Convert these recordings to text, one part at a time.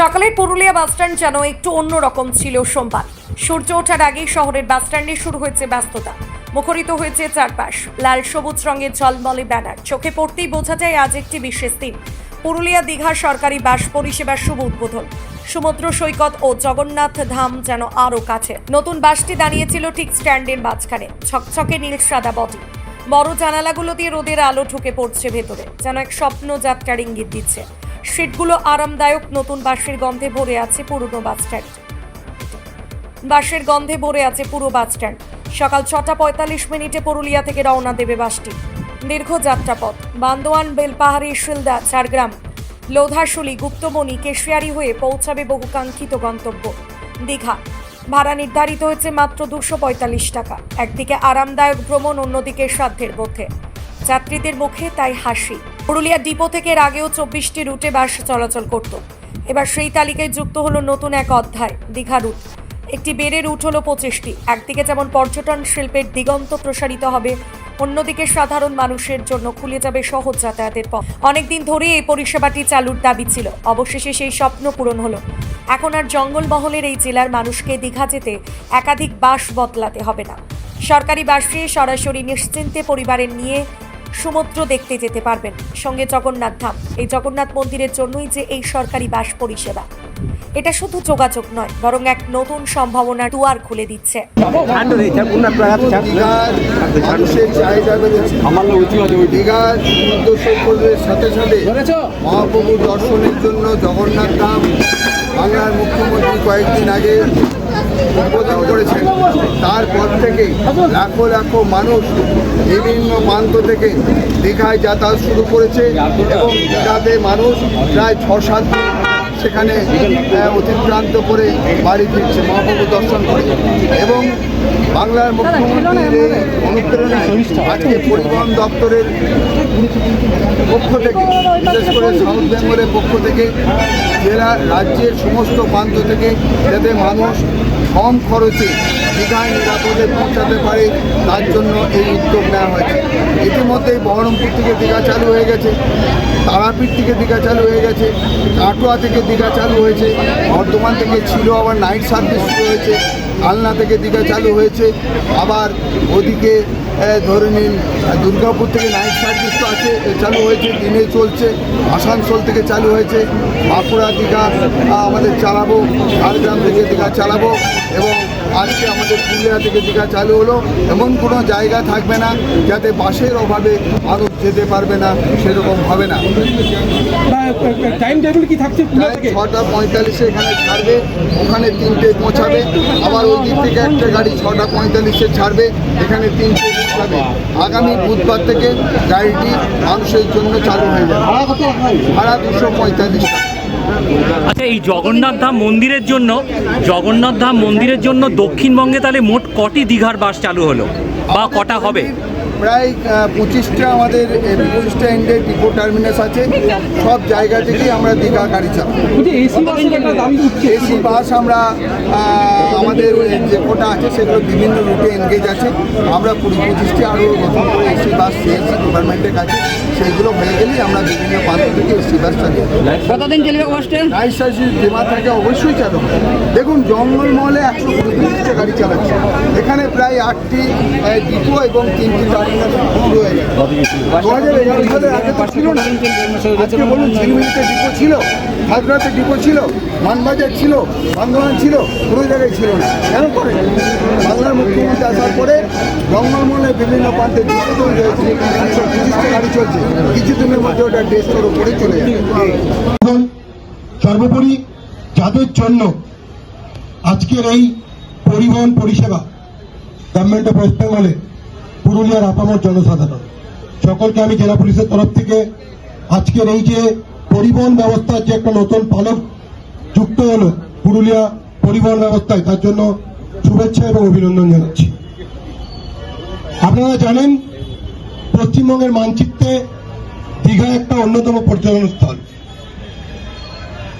সকালের পুরুলিয়া বাসস্ট্যান্ড যেন একটু অন্যরকম ছিল সোমবার। সূর্য ওঠার আগেই শহরের বাসস্ট্যান্ডে শুরু হয়েছে ব্যস্ততা। মুখরিত হয়েছে চারপাশ। লাল সবুজ রঙের ঝলমলে ব্যানার। চোখে পড়তেই বোঝা যায় আজ একটি বিশেষ দিন। পুরুলিয়া দীঘা সরকারি বাস পরিষেবার শুভ উদ্বোধন। সমুদ্র সৈকত ও জগন্নাথ ধাম যেন আরও কাছে। নতুন বাসটি দাঁড়িয়েছিল ঠিক স্ট্যান্ডের মাঝখানে। ছকছকে নীল সাদা বটি বড় জানালাগুলো দিয়ে রোদের আলো ঢুকে পড়ছে ভেতরে। যেন এক স্বপ্ন যাত্রার ইঙ্গিত দিচ্ছে। সিটগুলো আরামদায়ক নতুন বাসের গন্ধে ভরে আছে পুরনো বাস স্ট্যান্ড। বাসের গন্ধে ভরে আছে পুরো বাস স্ট্যান্ড। সকাল ছটা পঁয়তাল্লিশ মিনিটে পুরুলিয়া থেকে রওনা দেবে বাসটি। দীর্ঘ যাত্রাপথ, বান্দোয়ান, বেলপাহাড়ি, শিলদা, ঝাড়গ্রাম। লোধাশুলি গুপ্তমণি কেশিয়ারি হয়ে পৌঁছাবে বহুকাঙ্ক্ষিত গন্তব্য। দীঘা। ভাড়া নির্ধারিত হয়েছে মাত্র দুশো পঁয়তাল্লিশ টাকা। একদিকে আরামদায়ক ভ্রমণ, অন্যদিকে সাধ্যের মধ্যে। যাত্রীদের মুখে তাই হাসি। পুরুলিয়া ডিপো থেকে এর আগেও চব্বিশটি রুটে বাস চলাচল করত। এবার সেই তালিকায় যুক্ত হলো নতুন এক অধ্যায়, দীঘা রুট। একটি বেড়ে রুট হলো পঁচিশটি। একদিকে যেমন পর্যটন শিল্পের দিগন্ত প্রসারিত হবে, অন্যদিকে সাধারণ মানুষের জন্য খুলে যাবে সহজ যাতায়াতের পথ। অনেকদিন ধরেই এই পরিষেবাটি চালুর দাবি ছিল। অবশেষে সেই স্বপ্ন পূরণ হলো। এখন আর জঙ্গলমহলের এই জেলার মানুষকে দীঘা যেতে একাধিক বাস বদলাতে হবে না। সরকারি বাসে সরাসরি নিশ্চিন্তে পরিবারের নিয়ে সমুদ্র দেখতে যেতে পারবেন। সঙ্গে জগন্নাথ ধাম। এই জগন্নাথ মন্দিরের জন্যই যে এই সরকারি বাস পরিষেবা। এটা শুধু যোগাযোগ নয় বরং এক নতুন সম্ভাবনার দুয়ার খুলে দিচ্ছে। মানুষের চাহিদা বেড়েছে দীঘার সমুদ্র সৈকতের সাথে সাথে মহাপ্রভু দর্শনের জন্য জগন্নাথ ধাম বাংলার মুখ্যমন্ত্রী কয়েকদিন আগে উদ্বোধন করেছেন। তারপর থেকে লাখো লাখো মানুষ বিভিন্ন প্রান্ত থেকে দীঘায় যাতায়াত শুরু করেছে এবং দীঘাতে মানুষ প্রায় ছ সাত দিন সেখানে অতিক্রান্ত করে বাড়ি ফিরছে, মহাপ্রভু দর্শন করে। এবং বাংলার মুখ্যমন্ত্রীর এই অনুপ্রেরণায় আজকে পরিবহন দপ্তরের পক্ষ থেকে, বিশেষ করে সাউথ বেঙ্গলের পক্ষ থেকে, জেলা রাজ্যের সমস্ত প্রান্ত থেকে যাতে মানুষ কম খরচে দীঘায় নিরাপদে পৌঁছাতে পারে, তার জন্য এই উদ্যোগ নেওয়া হয়েছে। ইতিমধ্যেই বহরমপুর থেকে দীঘা চালু হয়ে গেছে। তারাপীঠ থেকে দীঘা চালু হয়ে গেছে কাটোয়া থেকে দীঘা চালু হয়েছে, বর্ধমান থেকে ছিল আবার নাইট সার্ভিস শুরু হয়েছে। আলনা থেকে দীঘা চালু হয়েছে। আবার ওদিকে ধরে নিন দুর্গাপুর থেকে নাইট সার্ভিস তো আছে চালু হয়েছে দিনে চলছে আসানসোল থেকে চালু হয়েছে বাঁকুড়া দীঘা আমাদের চালাবো ঝাড়গ্রাম থেকে দীঘা চালাবো এবং আজকে আমাদের পুরুলিয়া থেকে দীঘা চালু হলো এমন কোনো জায়গা থাকবে না যাতে বাসের অভাবে মানুষ যেতে পারবে না সেরকম হবে না। টাইম টেবিল কি থাকছে ছটা পঁয়তাল্লিশে এখানে ছাড়বে ওখানে তিনটে পৌঁছাবে আবার দিক থেকে একটা গাড়ি ছটা পঁয়তাল্লিশে ছাড়বে, এখানে তিনটে আগামী বুধবার থেকে গাড়িটি মানুষের জন্য চালু হয়ে যাবে। ভাড়া দুশো পঁয়তাল্লিশ আচ্ছা এই জগন্নাথ ধাম মন্দিরের জন্য, জগন্নাথ ধাম মন্দিরের জন্য দক্ষিণবঙ্গে তাহলে মোট কটি দীঘার বাস চালু হলো? বা কটা হবে? প্রায় পঁচিশটা আমাদের পঁচিশটা এন্ডে ডিপো টার্মিনাস আছে। সব জায়গা থেকেই আমরা দীঘা গাড়ি চালাবো। বলছি এসি বাসের একটা দাম উঠছে। এসি বাস আমরা আমাদের যে কোটা আছে সেগুলো বিভিন্ন রুটে এনগেজ আছে। আমরা কুড়ি পঁচিশটি আরও নতুন করে এসি বাস চেয়েছি গভর্নমেন্টের কাছে সেগুলো হয়ে গেলেই আমরা বিভিন্ন প্রান্ত থেকে এসি বাস চালিয়ে কতদিন চলবে সার্ভিস বিমা থাকে অবশ্যই চালু। দেখুন জঙ্গলমহলে একশো পঁয়ত্রিশটা গাড়ি চালাচ্ছে। এখানে প্রায় আটটি ডিপো এবং তিনটি ছিল হাজরাতে ডিপো ছিল মানবাজার ছিল বান্ধবান ছিল কোনো জায়গায় ছিল না কেন করে বাংলার মুখ্যমন্ত্রী আসার পরে বিভিন্ন প্রান্তে গাড়ি চলছে কিছুদিনের মধ্যে ওটা চলে সর্বোপরি যাদের জন্য আজকের এই পরিবহন পরিষেবা গভর্নমেন্ট অফ ওয়েস্ট বেঙ্গলে পুরুলিয়ার আপামর জনসাধারণ। সকলকে আমি জেলা পুলিশের তরফ থেকে আজকের এই যে পরিবহন ব্যবস্থার যে একটা নতুন পালক যুক্ত হলো পুরুলিয়া পরিবহন ব্যবস্থায়, তার জন্য শুভেচ্ছা এবং অভিনন্দন জানাচ্ছি। আপনারা জানেন, পশ্চিমবঙ্গের মানচিত্রে দীঘা একটা অন্যতম পর্যটন স্থল।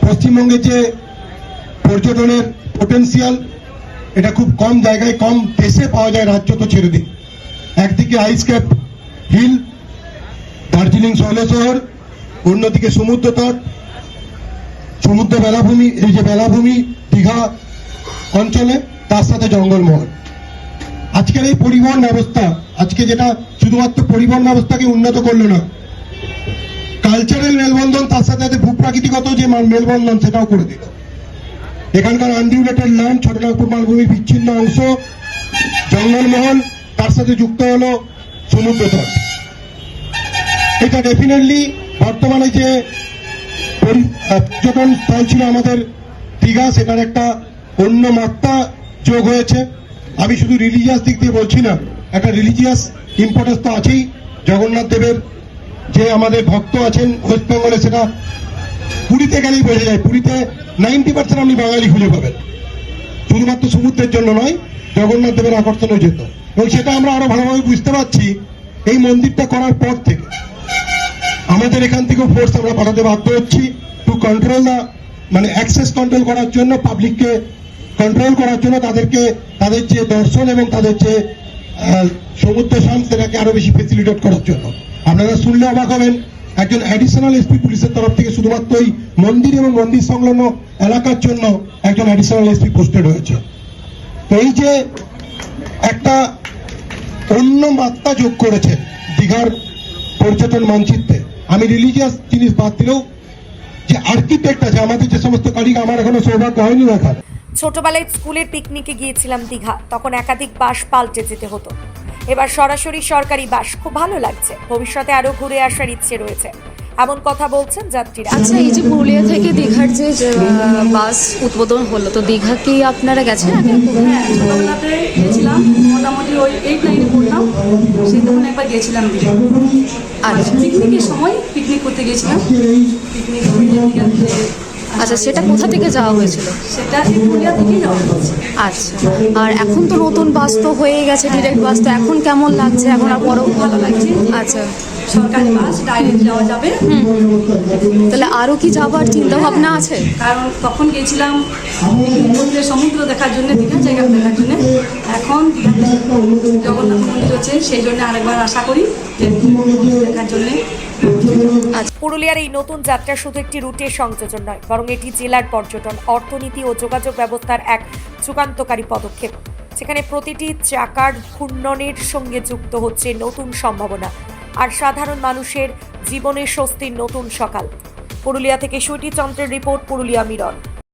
পশ্চিমবঙ্গে যে পর্যটনের পোটেন্সিয়াল এটা খুব কম জায়গায়, কম দেশে পাওয়া যায়, রাজ্য তো ছেড়ে দিন একদিকে আইস ক্যাপ হিল দার্জিলিং শৈল শহর, অন্যদিকে সমুদ্র তট, সমুদ্র বেলাভূমি, এই যে বেলাভূমি, দীঘা অঞ্চলে, তার সাথে জঙ্গলমহল। আজকের এই পরিবহন ব্যবস্থা, আজকে যেটা শুধুমাত্র পরিবহন ব্যবস্থাকে উন্নত করল না কালচারাল মেলবন্ধন, তার সাথে সাথে ভূপ্রাকৃতিগত যে মেলবন্ধন, সেটাও করে দিল। এখানকার আনডিউলেটেড ল্যান্ড ছোটনাগপুর মালভূমি বিচ্ছিন্ন অংশ, জঙ্গলমহল তার সাথে যুক্ত হলো সমুদ্র তট এটা ডেফিনেটলি বর্তমানে যে পর্যটন স্থল ছিল আমাদের দীঘা সেটার একটা অন্য মাত্রা যোগ হয়েছে। আমি শুধু রিলিজিয়াস দিক দিয়ে বলছি না, একটা রিলিজিয়াস ইম্পর্টেন্স তো আছেই। জগন্নাথ দেবের যে আমাদের ভক্ত আছেন ওয়েস্ট বেঙ্গলে সেটা পুরীতে গেলেই বোঝা যায়। পুরীতে নাইনটি পার্সেন্ট আপনি বাঙালি খুঁজে পাবেন। শুধুমাত্র সমুদ্রের জন্য নয়, জগন্নাথ দেবের আকর্ষণের জন্য এবং সেটা আমরা আরও ভালোভাবে বুঝতে পারছি এই মন্দিরটা করার পর থেকে। আমাদের এখান থেকেও ফোর্স আমরা পাঠাতে বাধ্য হচ্ছি টু কন্ট্রোল দা মানে অ্যাক্সেস কন্ট্রোল করার জন্য পাবলিককে কন্ট্রোল করার জন্য তাদেরকে, তাদের যে দর্শন এবং তাদের যে সমুদ্র শান সেটাকে আরও বেশি ফেসিলিটেট করার জন্য। আপনারা শুনলে অবাক হবেন, একজন অ্যাডিশনাল এসপি পুলিশের তরফ থেকে শুধুমাত্র ওই মন্দির এবং মন্দির সংলগ্ন এলাকার জন্য একজন অ্যাডিশনাল এসপি পোস্টেড হয়েছে। তো এই যে একটা অন্য মাত্রা যোগ করেছে দীঘার পর্যটন মানচিত্রে। আমি রিলিজিয়াস জিনিস বাদ দিলেও যে আর্কিটেক্ট আছে, আমাদের যে সমস্ত কারিগর, আমার এখনও সৌভাগ্য হয়নি দেখার। ছোটবেলায় স্কুলের পিকনিকে গিয়েছিলাম দীঘা, তখন একাধিক বাস পাল্টে যেতে হতো। এবার সরাসরি সরকারি বাস, খুব ভালো লাগছে। ভবিষ্যতে আরও ঘুরে আসার ইচ্ছে রয়েছে। এমন কথা বলছেন যাত্রীরা। আচ্ছা এই যে পুরুলিয়া থেকে দীঘার যে বাস উদ্বোধন হলো তো দীঘা কি আপনারা গেছেন হ্যাঁ ছোটোবেলাতে গেছিলাম মোটামুটি ওই এইট নাইনে পড়তাম সেই তখন একবার গেছিলাম আচ্ছা। পিকনিকের সময় পিকনিক করতে গেছিলাম। পিকনিক আচ্ছা সেটা কোথা থেকে যাওয়া হয়েছিল? সেটা পুরুলিয়া থেকেই যাওয়া হয়েছে। আচ্ছা আর এখন তো নতুন বাস তো হয়ে গেছে ডিরেক্ট বাস তো এখন কেমন লাগছে? এখন আর বড় ভালো লাগছে? আচ্ছা। সরকারি বাস ডাইরেক্ট যাওয়া যাবে। তাহলে আরও কি যাবার চিন্তা ভাবনা আছে? কারণ তখন গেছিলাম সমুদ্রে সমুদ্র দেখার জন্য দীঘার জায়গা দেখার জন্য। এখন দীঘাতে জগন্নাথ মন্দির হচ্ছে সেই জন্য আরেকবার আশা করি যে দেখার জন্যে। পুরুলিয়ার এই নতুন যাত্রা শুধু একটি রুটের সংযোজন নয় বরং এটি জেলার পর্যটন অর্থনীতি ও যোগাযোগ ব্যবস্থার এক যুগান্তকারী পদক্ষেপ। যেখানে প্রতিটি চাকার ঘূর্ণনের সঙ্গে যুক্ত হচ্ছে নতুন সম্ভাবনা। আর সাধারণ মানুষের জীবনে স্বস্তির নতুন সকাল। পুরুলিয়া থেকে সুইটি চন্দ্রের রিপোর্ট পুরুলিয়া মিরর।